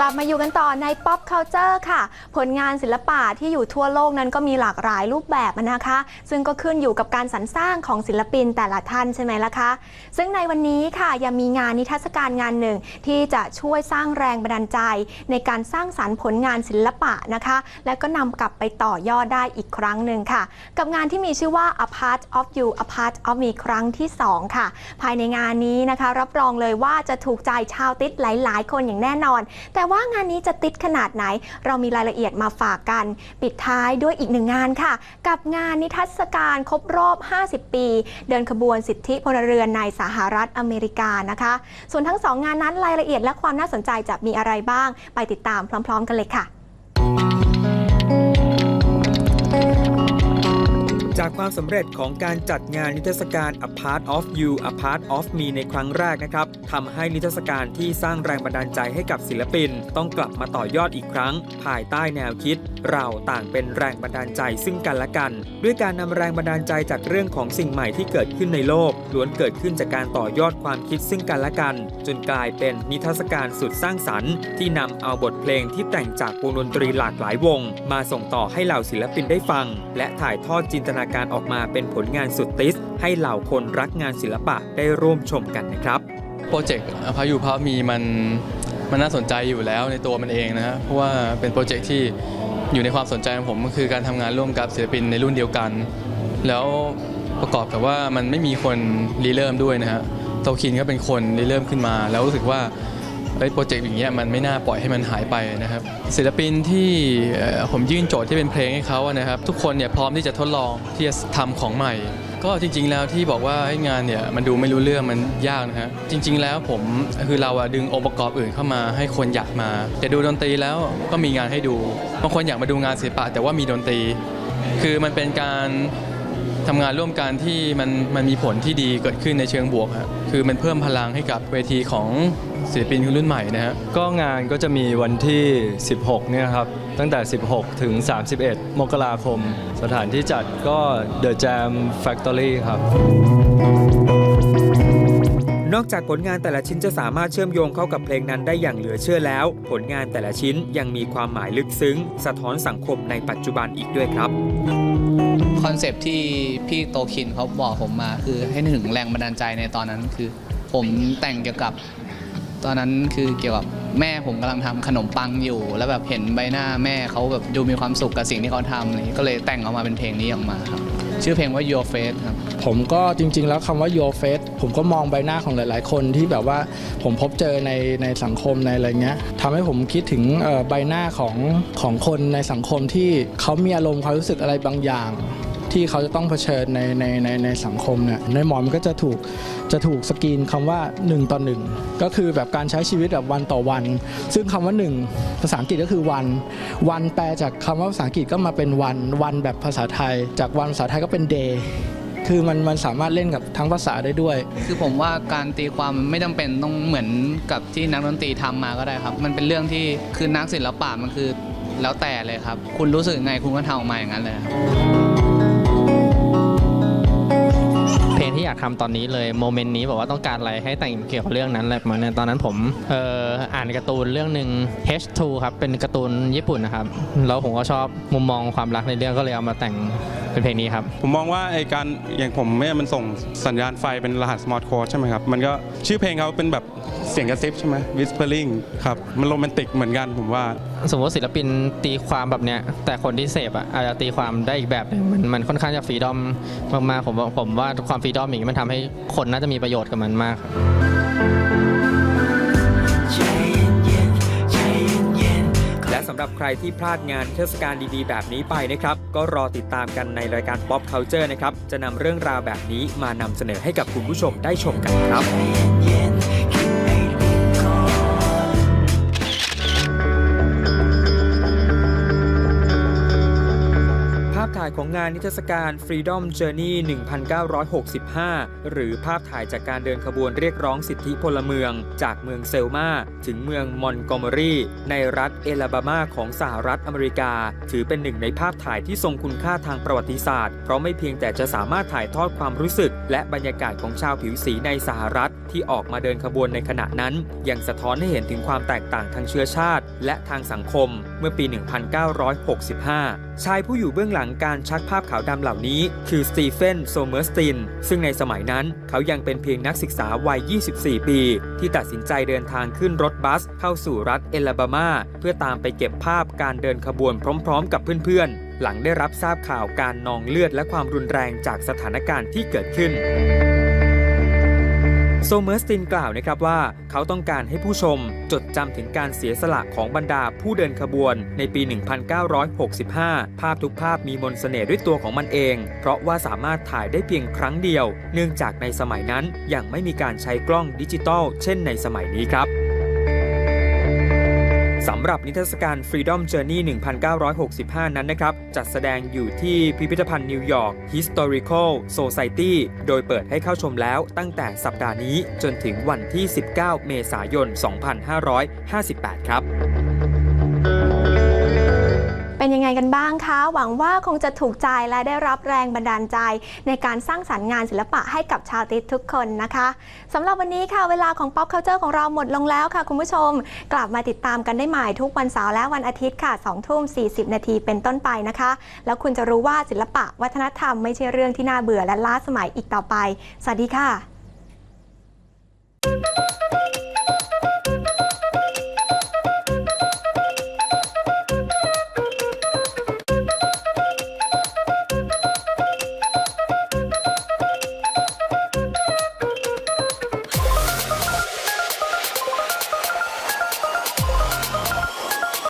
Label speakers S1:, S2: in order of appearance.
S1: กลับมาอยู่กันต่อใน pop culture ค่ะ ผลงานศิลปะที่อยู่ทั่วโลกนั้นก็มีหลากหลายรูปแบบนะคะ ซึ่งก็ขึ้นอยู่กับการสรรสร้างของศิลปินแต่ละท่านใช่ไหมล่ะคะ ซึ่งในวันนี้ค่ะยังมีงานนิทรรศการงานหนึ่ง ที่จะช่วยสร้างแรงบันดาลใจ ในการสร้างสรรค์ผลงานศิลปะนะคะ และก็นำกลับไปต่อยอดได้อีกครั้งหนึ่งค่ะ กับงานที่มีชื่อว่า A Part of You A Part of Me ครั้งที่ 2 ค่ะ ภายในงานนี้นะคะ รับรองเลยว่าจะถูกใจชาวติดหลาย ๆ คนอย่างแน่นอน แต่ว่างานนี้จะติดขนาดไหน เรามีรายละเอียดมาฝากกัน ปิดท้ายด้วยอีกหนึ่งงานค่ะ กับงานนิทรรศการครบรอบ 50 ปี เดินขบวนสิทธิพลเรือนในสหรัฐอเมริกานะคะ ส่วนทั้งสองงานนั้นรายละเอียดและความน่าสนใจจะมีอะไรบ้าง ไปติดตามพร้อม ๆ กันเลยค่ะ
S2: ความสำเร็จของการจัดงานนิทรรศการ A Part of You A Part of Me ในครั้งแรกนะครับทำให้นิทรรศการที่สร้างแรงบันดาลใจให้กับศิลปิน ต้องกลับมาต่อยอดอีกครั้ง ภายใต้แนวคิด เราต่างเป็นแรงบันดาลใจซึ่งกันและกัน ด้วยการนำแรงบันดาลใจจากเรื่องของสิ่งใหม่ที่เกิดขึ้นในโลกล้วนเกิดขึ้นจากการต่อยอดความคิดซึ่งกันและกัน จนกลายเป็นนิทรรศการสุดสร้างสรรค์ ที่นำเอาบทเพลงที่แต่งจากวงดนตรีหลากหลายวง มาส่งต่อให้เหล่าศิลปินได้ฟัง และถ่ายทอดจินตนาการออกมาเป็นผลงานสุดติส ให้เหล่าคนรักงานศิลปะได้ร่วมชมกันนะครับ
S3: โปรเจกต์พายุพามีมันมันน่าสนใจอยู่แล้วในตัวมันเองนะเพราะว่าเป็นโปรเจกต์ที่อยู่ในความสนใจของผมก็คือการทำงานร่วมกับศิลปินในรุ่นเดียวกัน แล้วประกอบกับว่ามันไม่มีคนรีเริ่มด้วยนะฮะโตคินก็เป็นคนรีเริ่มขึ้นมา แล้วรู้สึกว่า โปรเจกต์อย่างเงี้ยมันไม่น่าปล่อยให้มันหายไปนะครับศิลปินที่ผมยื่นโจทย์ที่เป็นเพลงให้เขานะครับทุกคนเนี่ยพร้อมที่จะทดลองที่จะทำของใหม่ ก็จริง ๆ แล้วที่บอกว่าให้งานเนี่ยมันดูไม่รู้เรื่องมันยากนะฮะจริง ๆ แล้วผมคือเราอะดึงองค์ประกอบอื่นเข้ามาให้คนอยากมาแต่ดูดนตรีแล้วก็มีงานให้ดูบางคนอยากมาดูงานศิลปะ แต่ว่ามีดนตรี คือมันเป็นการทำงานร่วมกันที่มันมันมีผลที่ดีเกิดขึ้นในเชิงบวกฮะคือมันเพิ่มพลังให้กับเวทีของ ศิลปินรุ่นใหม่นะฮะ
S4: ก็งานก็จะมีวันที่ 16 เนี่ยครับ ตั้งแต่ 16 ถึง 31 มกราคม สถานที่จัดก็ The Jam Factory ครับ
S2: นอกจากผลงานแต่ละชิ้นจะสามารถเชื่อมโยงเข้ากับเพลงนั้นได้อย่างเหลือเชื่อแล้ว ผลงานแต่ละชิ้นยังมีความหมายลึกซึ้ง สะท้อนสังคมในปัจจุบันอีกด้วยครับ
S5: คอนเซปต์ที่พี่โตคินเขาบอกผมมา คือให้นึกถึงแรงบันดาลใจในตอนนั้นคือ ผมแต่งเกี่ยวกับ ตอนนั้นคือเกี่ยวกับแม่ผมกำลังทำขนมปังอยู่ แล้วแบบเห็นใบหน้าแม่เขาแบบดูมีความสุขกับสิ่งที่เขาทำอะไรอย่างนี้ก็เลยแต่งออกมาเป็นเพลงนี้ออกมาครับ ชื่อเพลงว่า Your Face ครับ
S6: ผมก็จริง ๆ แล้วคำว่า your face ผมก็มองใบหน้าของหลาย ๆ คนที่แบบว่าผมพบเจอในในสังคมในอะไรเงี้ยทำให้ผมคิดถึงใบหน้าของของคนในสังคมที่เขามีอารมณ์ความรู้สึกอะไรบางอย่าง ที่เขาจะต้องเผชิญในในในในสังคมเนี่ยในหมอมันก็จะถูกจะถูกสกรีนคำว่า 1 ต่อ 1 ก็คือแบบการใช้ชีวิตแบบวันต่อวัน ซึ่งคำว่า 1 ภาษาอังกฤษก็คือวัน วันแปลจากคำว่าภาษาอังกฤษก็มาเป็นวัน วันแบบภาษาไทย จากวันภาษาไทยก็เป็น day คือมันมันสามารถเล่นกับทั้งภาษาได้ด้วย
S5: คือผมว่าการตีความมันไม่จำเป็นต้องเหมือนกับที่นักดนตรีทำมาก็ได้ครับ มันเป็นเรื่องที่คือนักศิลปะมันคือแล้วแต่เลยครับ คุณรู้สึกไงคุณก็ทำออกมาอย่างนั้นเลยครับ
S7: เพลงที่อยากทำตอนนี้เลยโมเมนต์นี้บอกว่าต้องการอะไรให้แต่งเกี่ยวกับเรื่องนั้นอะไรประมาณนี้ตอนนั้นผมเอ่ออ่านการ์ตูนเรื่องหนึ่ง H2 ครับเป็นการ์ตูนญี่ปุ่นนะครับแล้วผมก็ชอบมุมมองความรักในเรื่องก็เลยเอามาแต่ง เป็นเพลงนี้ครับ
S8: ผมมองว่าไอ้การอย่างผมเนี่ยมันส่งสัญญาณไฟเป็นรหัส smart code ใช่ไหมครับ มันก็ชื่อเพลงเขาเป็นแบบเสียงกระซิบใช่ไหม whispering ครับ มันโรแมนติกเหมือนกันผมว่า
S7: สมมติศิลปินตีความแบบเนี้ย แต่คนที่เสพอะอาจจะตีความได้อีกแบบหนึงมันมันค่อนข้างจะฟรีดอมมากๆผมว่าผมว่าความฟรีดอมอย่างนี้มันทำให้คนน่าจะมีประโยชน์กับมันมากครับ
S2: ใครที่พลาดงานเทศกาลดีๆ แบบนี้ไปนะครับ ก็รอติดตามกันในรายการ Pop Culture นะครับ จะนำเรื่องราวแบบนี้มานำเสนอให้กับคุณผู้ชมได้ชมกันครับายของงานนิทรรศการ Freedom Journey 1965 หรือภาพถ่ายจากการเดินขบวนเรียกร้องสิทธิพลเมือง จากเมืองเซลมาถึงเมืองมอนโกเมอรีในรัฐเอลาบามาของสหรัฐอเมริกา ถือเป็นหนึ่งในภาพถ่ายที่ทรงคุณค่าทางประวัติศาสตร์ เพราะไม่เพียงแต่จะสามารถถ่ายทอดความรู้สึก และบรรยากาศของชาวผิวสีในสหรัฐ ที่ออกมาเดินขบวนในขณะนั้น ยังสะท้อนให้เห็นถึงความแตกต่างทางเชื้อชาติ และทางสังคมเมื่อปี 1965 ชายผู้อยู่เบื้องหลังการชักภาพขาวดำเหล่านี้ คือสตีเฟนโซเมอร์สติน ซึ่งในสมัยนั้นเขายังเป็นเพียงนักศึกษาวัย 24 ปี ที่ตัดสินใจเดินทางขึ้นรถบัส เข้าสู่รัฐเอลาบามา เพื่อตามไปเก็บภาพการเดินขบวนพร้อม ๆ กับเพื่อนๆ หลังได้รับทราบข่าวการนองเลือดและความรุนแรงจากสถานการณ์ที่เกิดขึ้น โซเมอร์สตินกล่าวนะครับว่า เขาต้องการให้ผู้ชมจดจำถึงการเสียสละของบรรดาผู้เดินขบวนในปี 1965 ภาพทุกภาพมีมนต์เสน่ห์ด้วยตัวของมันเอง เพราะว่าสามารถถ่ายได้เพียงครั้งเดียว เนื่องจากในสมัยนั้นยังไม่มีการใช้กล้องดิจิตอลเช่นในสมัยนี้ครับ สำหรับนิทรรศการ Freedom Journey 1965 นั้นนะครับ จัดแสดงอยู่ที่พิพิธภัณฑ์นิวยอร์ก Historical Society โดยเปิดให้เข้าชมแล้วตั้งแต่สัปดาห์นี้จนถึงวันที่ 19 เมษายน 2558 ครับ
S1: กันบ้างคะ หวังว่าคงจะถูกใจและได้รับแรงบันดาลใจ ในการสร้างสรรค์งานศิลปะให้กับชาวติดทุกคนนะคะสำหรับวันนี้ค่ะเวลาของ Pop Culture ของเราหมดลงแล้วค่ะ คุณผู้ชม กลับมาติดตามกันได้ใหม่ทุกวันเสาร์และวันอาทิตย์ค่ะ2ทุ่ม40 นาทีเป็นต้นไปนะคะ แล้วคุณจะรู้ว่าศิลปะวัฒนธรรมไม่ใช่เรื่องที่น่าเบื่อและล้าสมัยอีกต่อไป สวัสดีค่ะ